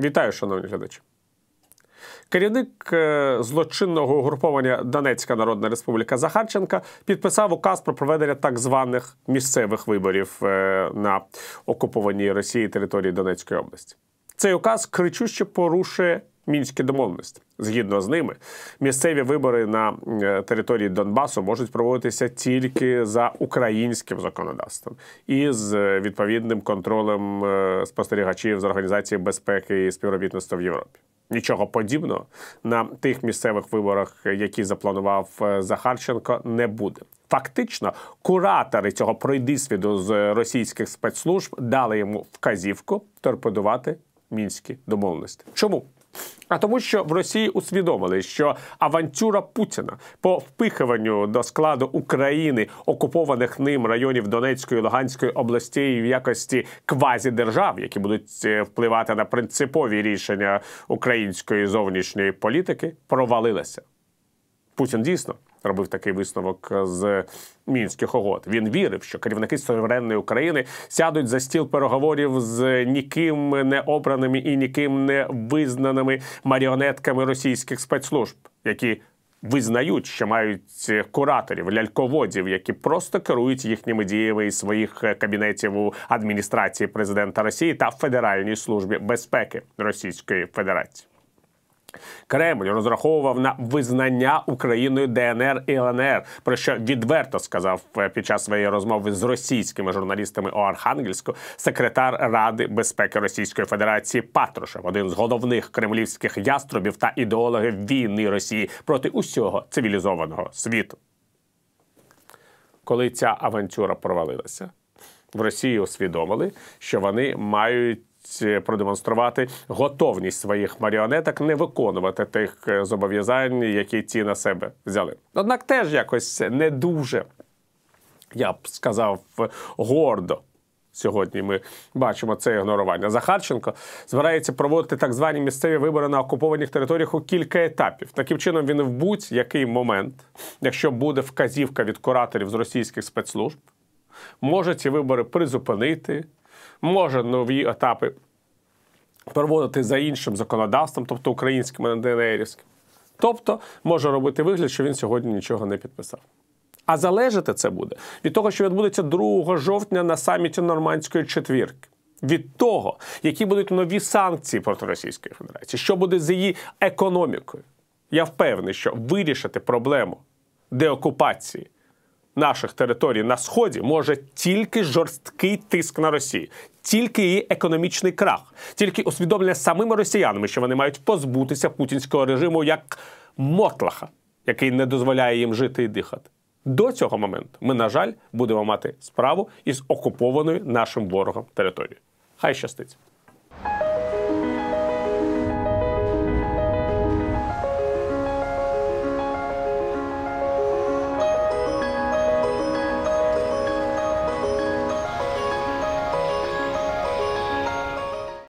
Вітаю, шановні глядачі. Керівник е, злочинного угруповання Донецька Народна Республіка Захарченка підписав указ про проведення так званих місцевих виборів е, на окупованій Росії території Донецької області. Цей указ кричуще порушує мінські домовленості. Згідно з ними, місцеві вибори на е, території Донбасу можуть проводитися тільки за українським законодавством і з е, відповідним контролем е, спостерігачів з організації безпеки і співробітництва в Європі. Нічого подібного на тих місцевих виборах, які запланував Захарченко, не буде. Фактично, куратори цього пройдисвіду з російських спецслужб дали йому вказівку торпедувати мінські домовленості. Чому? А тому, що в Росії усвідомили, що авантюра Путіна по впихуванню до складу України окупованих ним районів Донецької і Луганської областей в якості квазідержав, які будуть е, впливати на принципові рішення української зовнішньої політики, провалилася. Путін дійсно робив такий висновок з мінських угод. Він вірив, що керівники суверенної України сядуть за стіл переговорів з ніким не обраними і ніким не визнаними маріонетками російських спецслужб, які Визнають, що мають кураторів, ляльководів, які просто керують їхніми діями із своїх кабінетів у адміністрації президента Росії та Федеральній службі безпеки Російської Федерації. Кремль розраховував на визнання Україною ДНР і ЛНР, про що відверто сказав е, під час своєї розмови з російськими журналістами у Архангельську секретар Ради безпеки Російської Федерації Патрушев, один з головних кремлівських яструбів та ідеологів війни Росії проти усього цивілізованого світу. Коли ця авантюра провалилася, в Росії усвідомили, що вони мають продемонструвати готовність своїх маріонеток не виконувати тих е, зобов'язань, які ті на себе взяли. Однак теж якось не дуже, я б сказав, гордо. Сьогодні ми бачимо це ігнорування. Захарченко збирається проводити так звані місцеві вибори на окупованих територіях у кілька етапів. Таким чином, він в будь-який момент, якщо буде вказівка від кураторів з російських спецслужб, може ці вибори призупинити, може нові етапи проводити за іншим законодавством, тобто українським, а не ДНРівським. Тобто може робити вигляд, що він сьогодні нічого не підписав. А залежати це буде від того, що відбудеться 2 жовтня на саміті Нормандської четвірки. Від того, які будуть нові санкції проти Російської Федерації, що буде з її економікою. Я впевнений, що вирішити проблему деокупації наших територій на сході може тільки жорсткий тиск на Росію, тільки її економічний крах, тільки усвідомлення самими росіянами, що вони мають позбутися путінського режиму як мотлаха, який не дозволяє їм жити і дихати. До цього моменту ми, на жаль, будемо мати справу із окупованою нашим ворогом територією. Хай щастить.